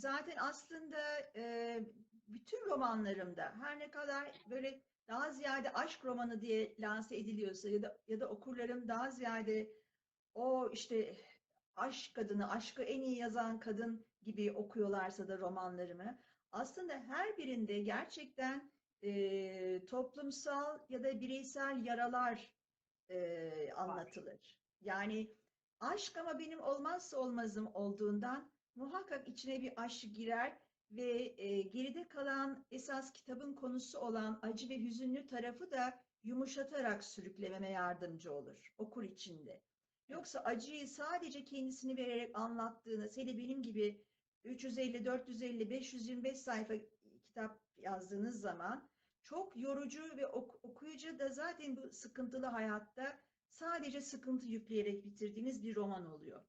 zaten aslında e, bütün romanlarımda her ne kadar böyle daha ziyade aşk romanı diye lanse ediliyorsa ya da ya da okurlarım daha ziyade o işte aşk kadını, aşkı en iyi yazan kadın gibi okuyorlarsa da romanlarımı aslında her birinde gerçekten e, toplumsal ya da bireysel yaralar e, anlatılır. Yani aşk ama benim olmazsa olmazım olduğundan muhakkak içine bir aşk girer ve e, geride kalan esas kitabın konusu olan acı ve hüzünlü tarafı da yumuşatarak sürüklememe yardımcı olur okur içinde. Yoksa acıyı sadece kendisini vererek anlattığını, seni benim gibi 350, 450, 525 sayfa kitap yazdığınız zaman çok yorucu ve ok- okuyucu da zaten bu sıkıntılı hayatta sadece sıkıntı yükleyerek bitirdiğiniz bir roman oluyor.